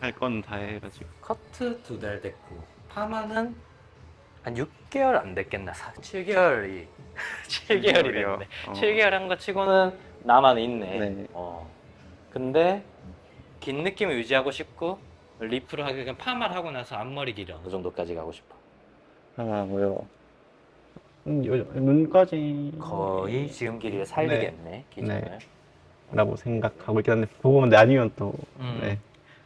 할 건 다 해가지고 커트 두 달 됐고 파마는 한 6개월 안 됐겠나 7개월이 7개월이 됐네 어. 7개월 한 거 치고는 나만 있네 네. 어. 근데 긴 느낌을 유지하고 싶고 리프를 하기 그냥 파마를 하고 나서 앞머리 길이 어느 정도까지 가고 싶어 하고요. 음, 요- 눈까지 거의 지금 길이를 살리겠네 기준을 네. 라고 생각하고 있긴 한데 보고 근데 아니면 또 음. 네.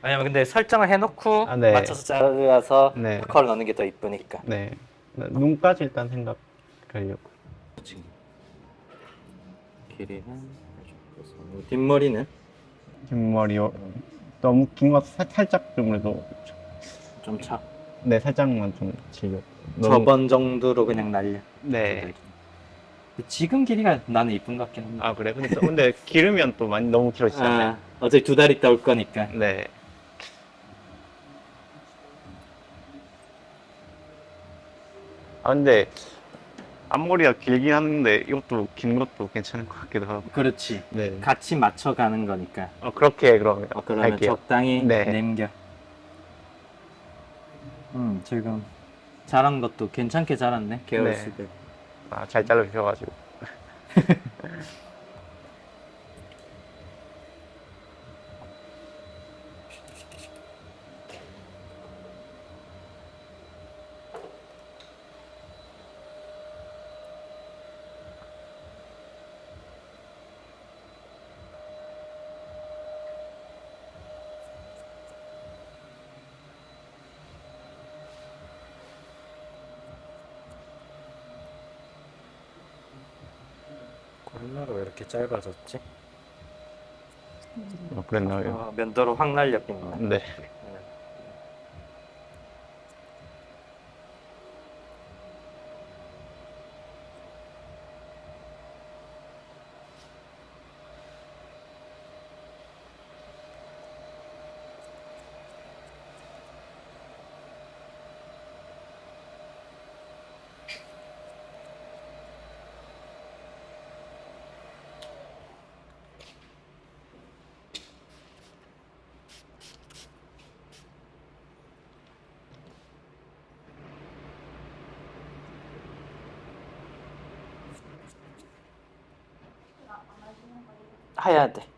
왜냐면 근데 설정을 해놓고 아, 네. 맞춰서 자르서 네. 컬 넣는 게 더 이쁘니까 네. 눈까지 일단 생각하려고. 지금 길이는 뒷머리는 뒷머리 요- 너무 긴 거 살짝 좀 그래도 좀 차. 네 살짝만 좀 지려. 저번 정도로 그냥 날려. 네. 지금 길이가 나는 이쁜 것 같긴 한데. 아 그래? 근데, 또- 근데 기르면 또 많이 너무 길어지잖아요. 아, 어차피 두 달 있다 올 거니까. 네. 아 근데 앞머리가 길긴 하는데 이것도 긴 것도 괜찮을 것 같기도 하고. 그렇지. 네. 같이 맞춰가는 거니까. 어, 그렇게 그러면 어, 그러면 할게요. 적당히 네. 남겨. 음, 지금 자란 것도 괜찮게 자랐네. 개월 네. 수들. 아, 잘 잘라 주셔가지고. 짧아졌지? 어, 그랬나요? 어, 면도로 확 날렸겠네. 네. 해야 돼.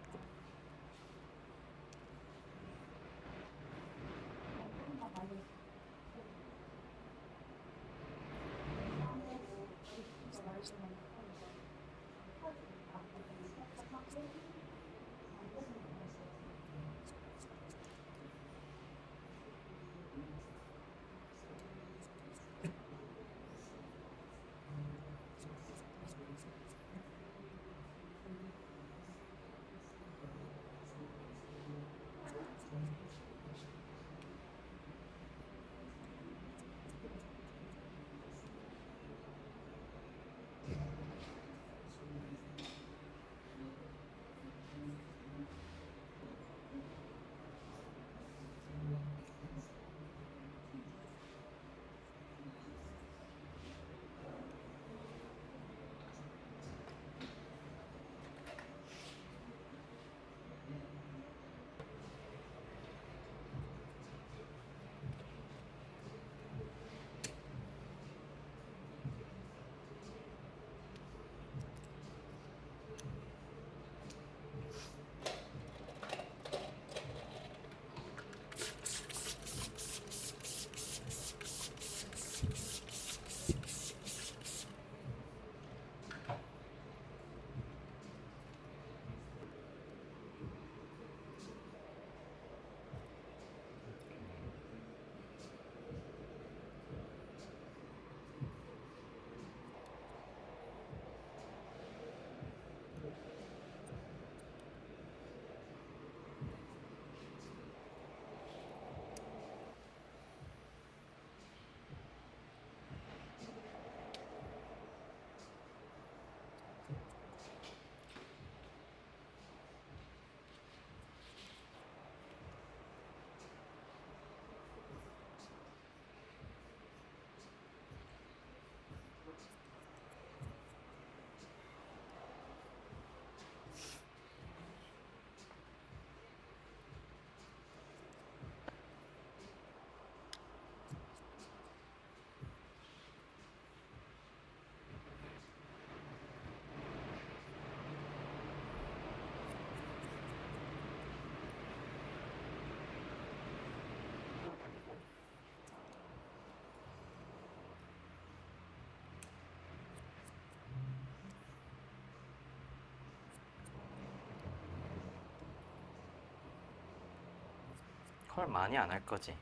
컬 많이 안 할 거지.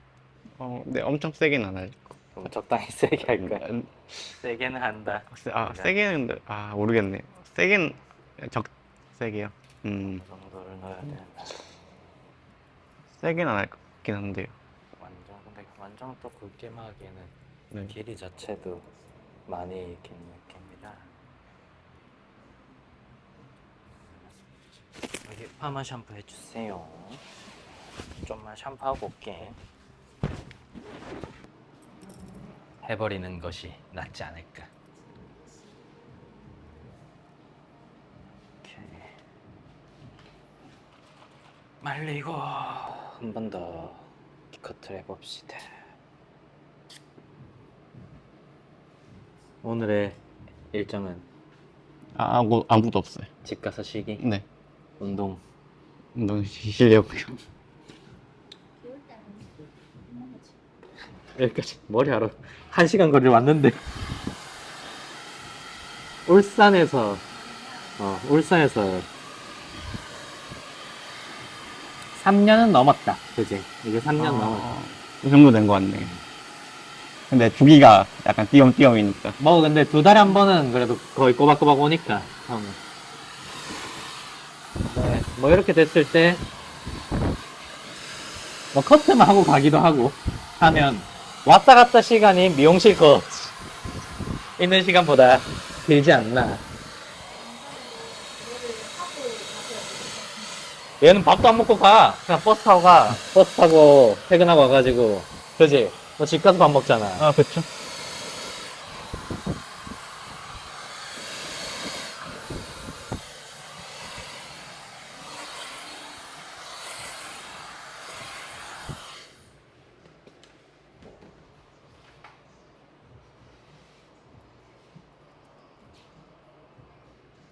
어, 네, 엄청 세게는 안 할. 거. 그럼 적당히 세게 할 거야. 음, 세게는 한다. 세- 아. 세게는 아 모르겠네. 세게는 적 세게요. 음, 그 정도를 넣어야 되는데. 세게는 안 할 것 같긴 한데요. 완전 근데 완전 또 굵게 마기에는 네. 길이 자체도 많이 긴 느낌이라. 여기 파마 샴푸 해주세요. 좀만 샴푸하고 올게. 해버리는 것이 낫지 않을까. 오케이. 말리고 한 번 더 커트를 해봅시다. 오늘의 일정은 아, 아무 아무도 없어요. 집 가서 쉬기, 네, 운동. 운동 쉬려고요. 여기까지 머리 하러 한 시간 거리를 왔는데 울산에서 어 울산에서 3년은 넘었다 그지 이게 3년 넘었다 아, 이 정도 된 것 같네. 근데 주기가 약간 띄엄띄엄이니까. 뭐 근데 두 달에 한 번은 그래도 거의 꼬박꼬박 오니까 처음에. 네, 뭐 이렇게 됐을 때 뭐 커트만 하고 가기도 하고 하면 왔다 갔다 시간이 미용실 거 있는 시간보다 길지 않나. 얘는 밥도 안 먹고 가. 그냥 버스 타고 가. 버스 타고 퇴근하고 와가지고. 그지? 뭐집 가서 밥 먹잖아. 아, 그렇죠.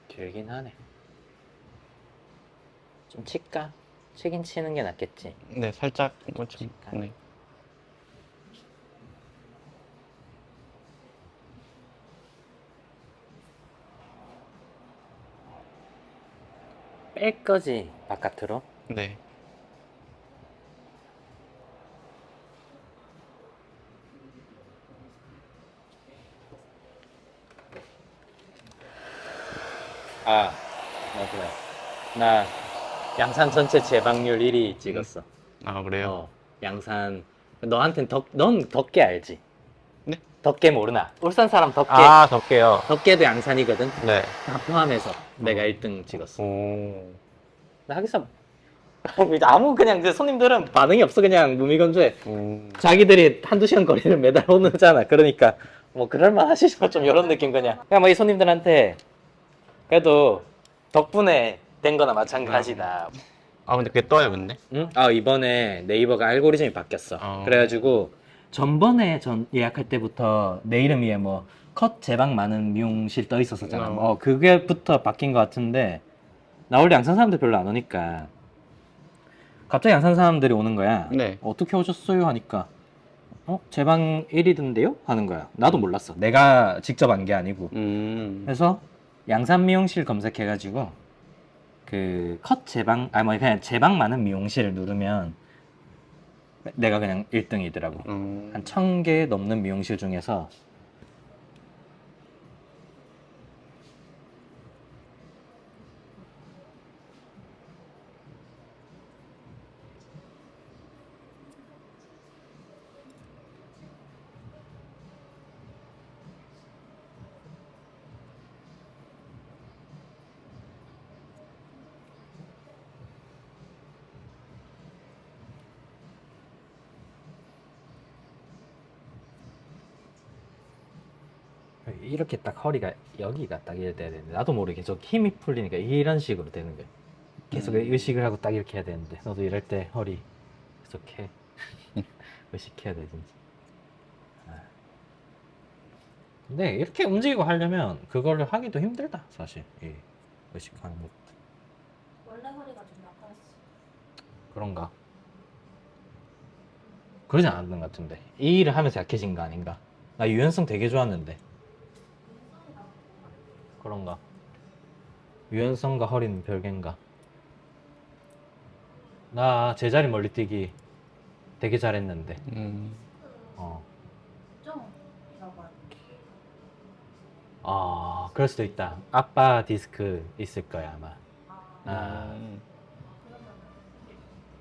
길긴 하네. 좀 칠까? 치긴 치는 게 낫겠지. 네, 살짝 뭐 좀. 네. 뺄 거지, 바깥으로. 네. 아, 맞아. 나 양산 전체 재방률 1위 찍었어. 아, 그래요? 어, 양산. 너한텐 덕, 넌 덕계 알지? 네? 덕계 모르나? 울산 사람 덕계. 아, 덥게요. 덕계도 양산이거든. 네. 다 포함해서 내가 1등 찍었어. 오. 나 하기서 아무 그냥 그 손님들은 반응이 없어 그냥 무미건조해. 음. 자기들이 한두 시간 거리를 매달 오는잖아. 그러니까 뭐 그럴만 하시죠. 좀 이런 느낌 그냥. 그냥 뭐 이 손님들한테 그래도 덕분에 된 거나 마찬가지다. 아, 근데 그게 떠요, 근데? 응? 아 이번에 네이버가 알고리즘이 바뀌었어. 어. 그래가지고 전번에 전 예약할 때부터 내 이름 위에 뭐 컷 제방 많은 미용실 떠 있었었잖아. 어. 어 그게부터 바뀐 것 같은데 나 원래 양산 사람들 별로 안 오니까 갑자기 양산 사람들이 오는 거야. 네. 어떻게 오셨어요? 하니까 어? 제방 1위던데요? 하는 거야. 나도 몰랐어. 내가 직접 한게 아니고. 음. 그래서 양산 미용실 검색해가지고 그 컷 제방 아니 뭐 그냥 제방 많은 미용실을 누르면 내가 그냥 1등이더라고. 음. 한 1000개 넘는 미용실 중에서 이렇게 딱 허리가 여기가 딱 이래 돼야 되는데 나도 모르게 계속 힘이 풀리니까 이런 식으로 되는 거야. 계속 음. 의식을 하고 딱 이렇게 해야 되는데 너도 이럴 때 허리 계속 해. 의식해야 돼 진짜. 아. 근데 이렇게 움직이고 하려면 그거를 하기도 힘들다 사실. 이 의식하는 것 원래 허리가 좀 약했어. 그런가? 그러지 않았던 것 같은데 이 일을 하면서 약해진 거 아닌가? 나 유연성 되게 좋았는데 그런가? 유연성과 허리는 별개인가? 나 제자리 멀리 뛰기 되게 잘했는데. 음. 어. 좀 이라고 하는 아, 그럴 수도 있다. 아빠 디스크 있을 거야, 아마. 아. 음. 그러면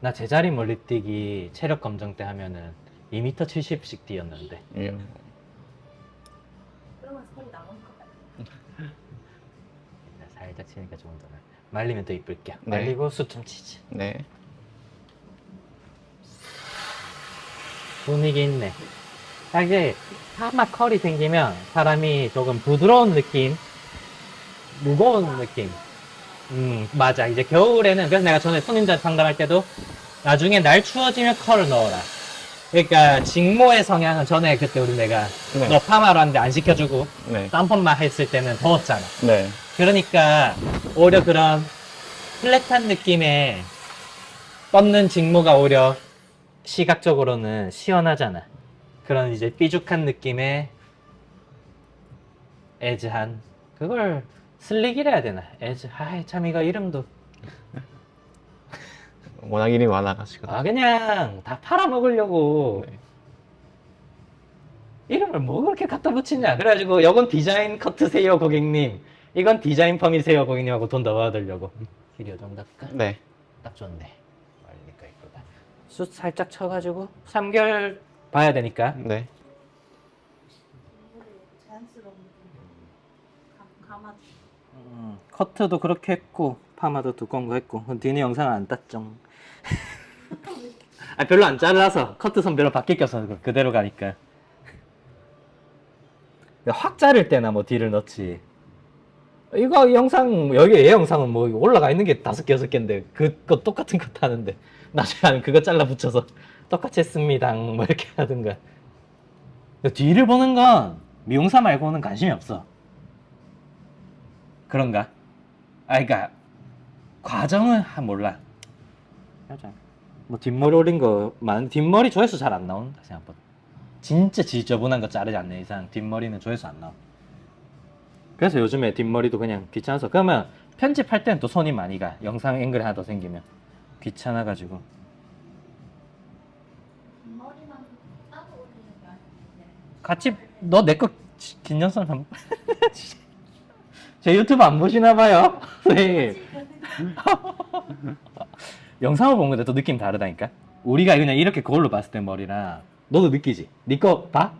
나 제자리 멀리뛰기 체력 검정 때 하면은 2m 70씩 뛰었는데. 예. 살짝 치니까 좀 더. 나아. 말리면 더 이쁠게. 네. 말리고 수좀 치지. 네. 분위기 있네. 이게 파마 컬이 생기면 사람이 조금 부드러운 느낌, 무거운 느낌. 음, 맞아. 이제 겨울에는, 그래서 내가 전에 손님들 상담할 때도 나중에 날 추워지면 컬을 넣어라. 그러니까 직모의 성향은 전에 그때 우리 내가 네. 너 파마로 하는데 안 시켜주고 네. 땀펌만 했을 때는 더웠잖아. 네. 그러니까 오히려 그런 플랫한 느낌의 뻗는 직모가 오히려 시각적으로는 시원하잖아. 그런 이제 삐죽한 느낌의 에즈한 그걸 슬릭이라 해야 되나? 에즈 아이 참 이거 이름도 워낙 일이 많아가지고. 아 그냥 다 팔아먹으려고 네. 이름을 뭐 그렇게 갖다 붙이냐 그래가지고 이건 디자인 커트세요 고객님 이건 디자인 펌이세요 고객님하고 돈 더 받으려고 길이 정도 할까? 네. 딱 좋네 말리니까 이쁘다 숯 살짝 쳐가지고 3개월 봐야 되니까 네. 자연스러운 감아 음, 커트도 그렇게 했고 파마도 두꺼운 거 했고 뒤는 영상 안 땄죠 아 별로 안 잘라서 커트 선 별로 바뀌 껴서 그- 그대로 가니까 확 자를 때나 뭐 뒤를 넣지 이거 영상 여기 얘 영상은 뭐 올라가 있는 게 다섯 개 여섯 개인데 그거 똑같은 거 타는데 나중에 그거 잘라 붙여서 똑같이 했습니다 뭐 이렇게 하든가 뒤를 보는 건 미용사 말고는 관심이 없어 그런가? 아, 그니까, 과정은 한 몰라. 맞아. 뭐, 뒷머리 올린 거, 많은, 뒷머리 조회수 잘 안 나온다, 생각보다. 진짜 지저분한 거 자르지 않는 이상, 뒷머리는 조회수 안 나와. 그래서 요즘에 뒷머리도 그냥 귀찮아서. 그러면 편집할 때는 또 손이 많이 가. 영상 앵글 하나 더 생기면. 귀찮아가지고. 같이, 너 내 거, 긴장선 한, 제 유튜브 안 보시나 봐요? 선생님. 영상을 본 건데 또 느낌 다르다니까? 우리가 그냥 이렇게 거울로 봤을 때 머리랑 너도 느끼지? 네거 봐?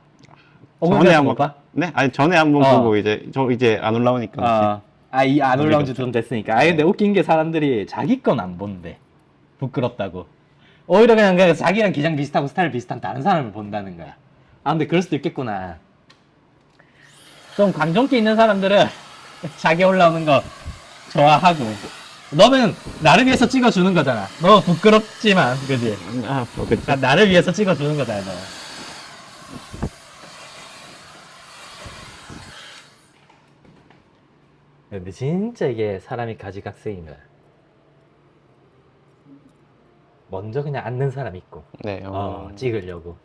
전에 한번 한번 봐? 네. 아니 전에 한 번 어. 보고 이제 저 이제 안 올라오니까. 어. 아, 이 안 올라온 지. 좀 됐으니까. 아, 근데 웃긴 게 사람들이 자기 건 안 본대. 부끄럽다고. 오히려 그냥, 그냥 자기랑 기장 비슷하고 스타일 비슷한 다른 사람을 본다는 거야. 아, 근데 그럴 수도 있겠구나. 좀 관종기 있는 사람들은 자기 올라오는 거 좋아하고. 너는 나를 위해서 찍어주는 거잖아. 너 부끄럽지만, 그지? 아, 뭐 그치. 나, 나를 위해서 찍어주는 거다, 너. 근데 진짜 이게 사람이 가지각색인 거야. 먼저 그냥 앉는 사람 있고, 네. 어, 어. 찍으려고.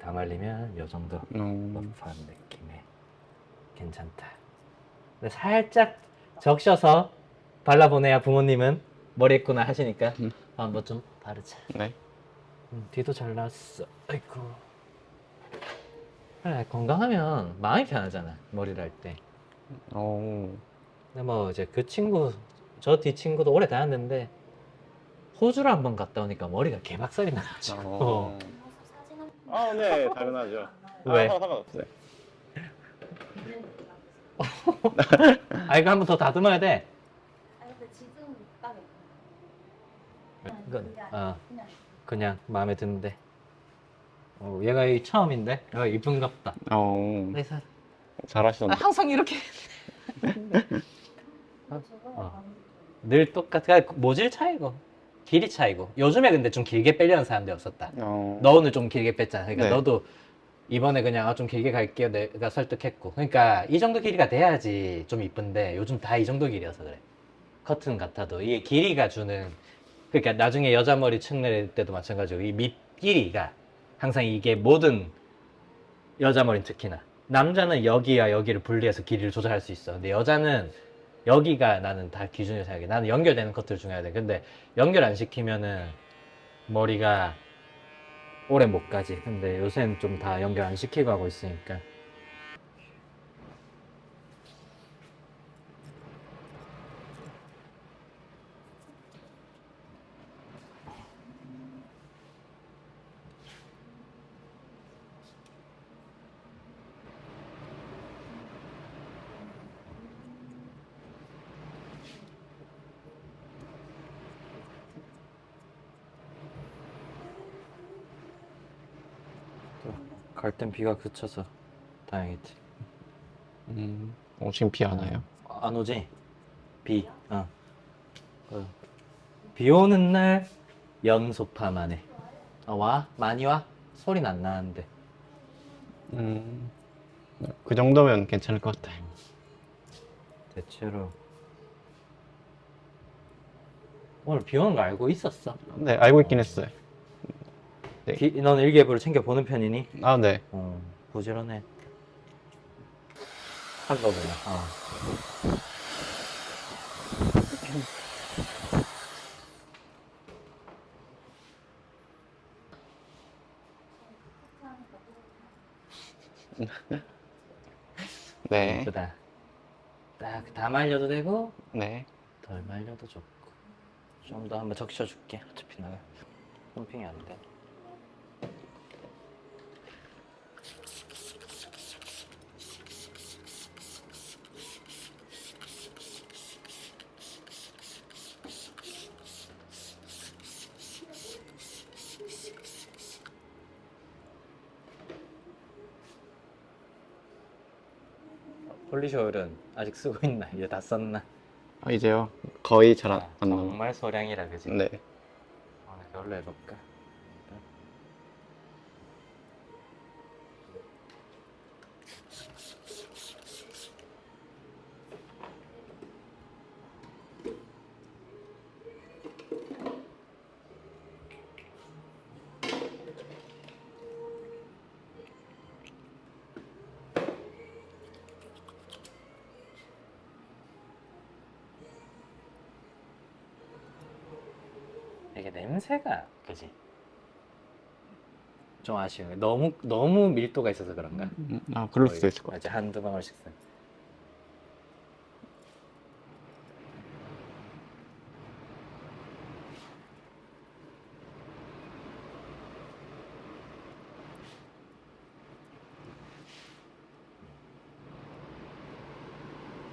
다 말리면 요 정도 음. 러프한 느낌에 괜찮다. 근데 살짝 적셔서 발라보내야 부모님은 머리 했구나 하시니까 음. 한번 좀 바르자. 네. 음, 뒤도 잘 나왔어. 아이고. 그래, 건강하면 마음이 편하잖아. 머리를 할 때. 어. 근데 뭐 이제 그 친구, 저 뒤 친구도 오래 다녔는데 호주를 한번 갔다 오니까 머리가 개박살이 나가지고. 어. 한 아, 네, 당연하죠. 왜? 아, 상관없어요. 아 이거 한번 더 다듬어야 돼. 아 근데 이건 어 아니라 그냥 마음에 드는데. 어, 얘가 이 처음인데. 야 이쁜갑다. 어. 그래서 아, 잘하시던데. 항상 이렇게 어. 늘 똑같아. 모질 차이고 길이 차이고. 요즘에 근데 좀 길게 빼려는 사람들이 없었다. 어. 너 오늘 좀 길게 뺐잖아. 그러니까 네. 너도 이번에 그냥 아, 좀 길게 갈게요. 내가 설득했고. 그러니까 이 정도 길이가 돼야지 좀 이쁜데 요즘 다 이 정도 길이어서 그래. 커튼 같아도 이게 길이가 주는 그러니까 나중에 여자 머리 측낼 때도 마찬가지고 이 밑 길이가 항상 이게 모든 여자 머리는 특히나 남자는 여기와 여기를 분리해서 길이를 조절할 수 있어. 근데 여자는 여기가 나는 다 기준이라고 생각해. 나는 연결되는 커트를 중요해야 돼. 근데 연결 안 시키면은 머리가 오래 못 가지. 근데 요새는 좀 다 연결 안 시키고 하고 있으니까. 갈 땐 비가 그쳐서 다행이지. 음, 어, 지금 비 안 와요? 안 오지? 비. 어. 어. 비 오는 날 연소파만 해. 어, 와? 많이 와? 소리는 안 나는데. 음, 그 정도면 괜찮을 것 같아요. 대체로. 오늘 비 오는 거 알고 있었어? 네, 알고 있긴 했어요. 네. 비, 넌 일기예보를 챙겨 보는 편이니? 아, 네. 어, 부지런해. 한 거구나. 어. 네. 예쁘다. 딱 다 말려도 되고 네. 덜 말려도 좋고 좀 더 한번 적셔줄게. 어차피 나 펌핑이 안 돼. 폴리시 오일은 아직 쓰고 있나? 이제 다 썼나? 아, 이제요. 거의 잘 안, 아, 안 나와. 정말 소량이라 그지? 네. 오늘 그걸로 해볼까? 이게 냄새가 그지? 좀 아쉬워. 너무 너무 밀도가 있어서 그런가? 음, 아, 그럴 수도 있을 것. 이제 한두 방울씩 쓰.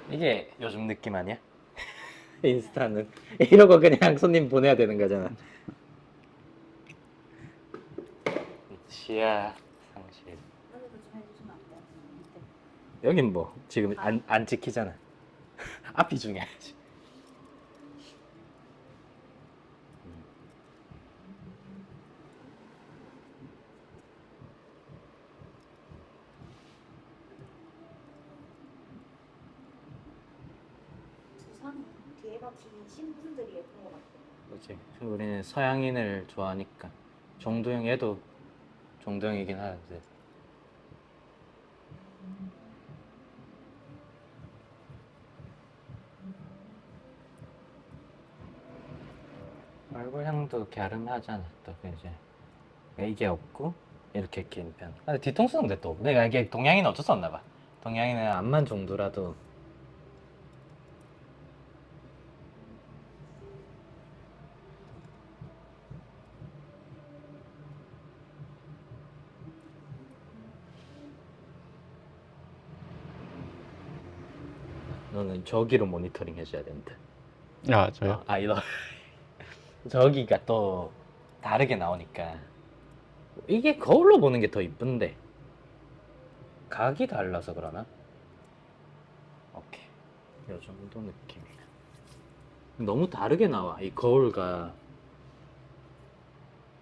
이게 요즘 느낌 아니야? 인스타는 이러고 그냥 손님 보내야 되는 거잖아. 시야 상실. 여긴 뭐 지금 안, 안 찍히잖아. 앞이 중요하지. 두상 뒤에 박히신 분들이 예쁜 것 그렇지. 우리는 서양인을 좋아하니까 정도영 얘도 정도영이긴 하는데. 얼굴 향도 갸름하잖아 또 이제 이게 없고 이렇게 긴 편. 근데 뒤통수는 또 없. 내가 이게 동양인은 어쩔 수 없나 봐. 동양인은 앞만 정도라도 너는 저기로 모니터링 해줘야 된다. 아, 저요? 아, 이거 저기가 또 다르게 나오니까. 이게 거울로 보는 게 더 이쁜데. 각이 달라서 그러나? 오케이. 요 정도 느낌이야. 너무 다르게 나와 이 거울과.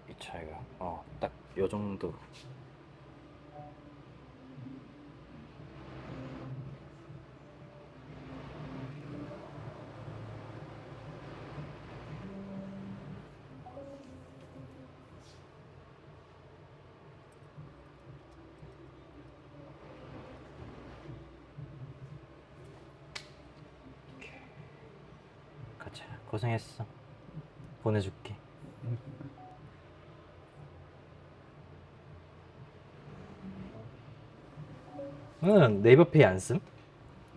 이 차이가? 어딱 요 정도 했어. 보내줄게. 응, 네이버페이 안 쓴?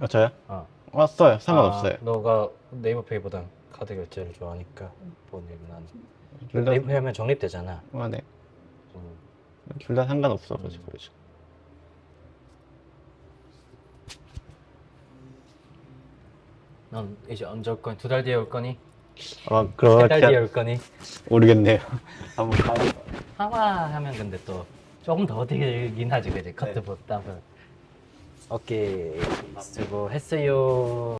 아 저요? 어. 왔어요. 아, 상관없어요. 아, 너가 네이버페이보단 카드 결제를 좋아하니까 보내면 안둘 다- 네이버페이 하면 적립되잖아. 아네둘다 상관없어 가지고 음. 지금. 이제 언제 올 거니? 두 달 뒤에 올 거니? 아마 세달 뒤에 그렇게 올 거니? 모르겠네요. 한번 가. 하와 하면 근데 또 조금 더 되긴 하지 그지? 네. 커트 보다 오케이 수고했어요.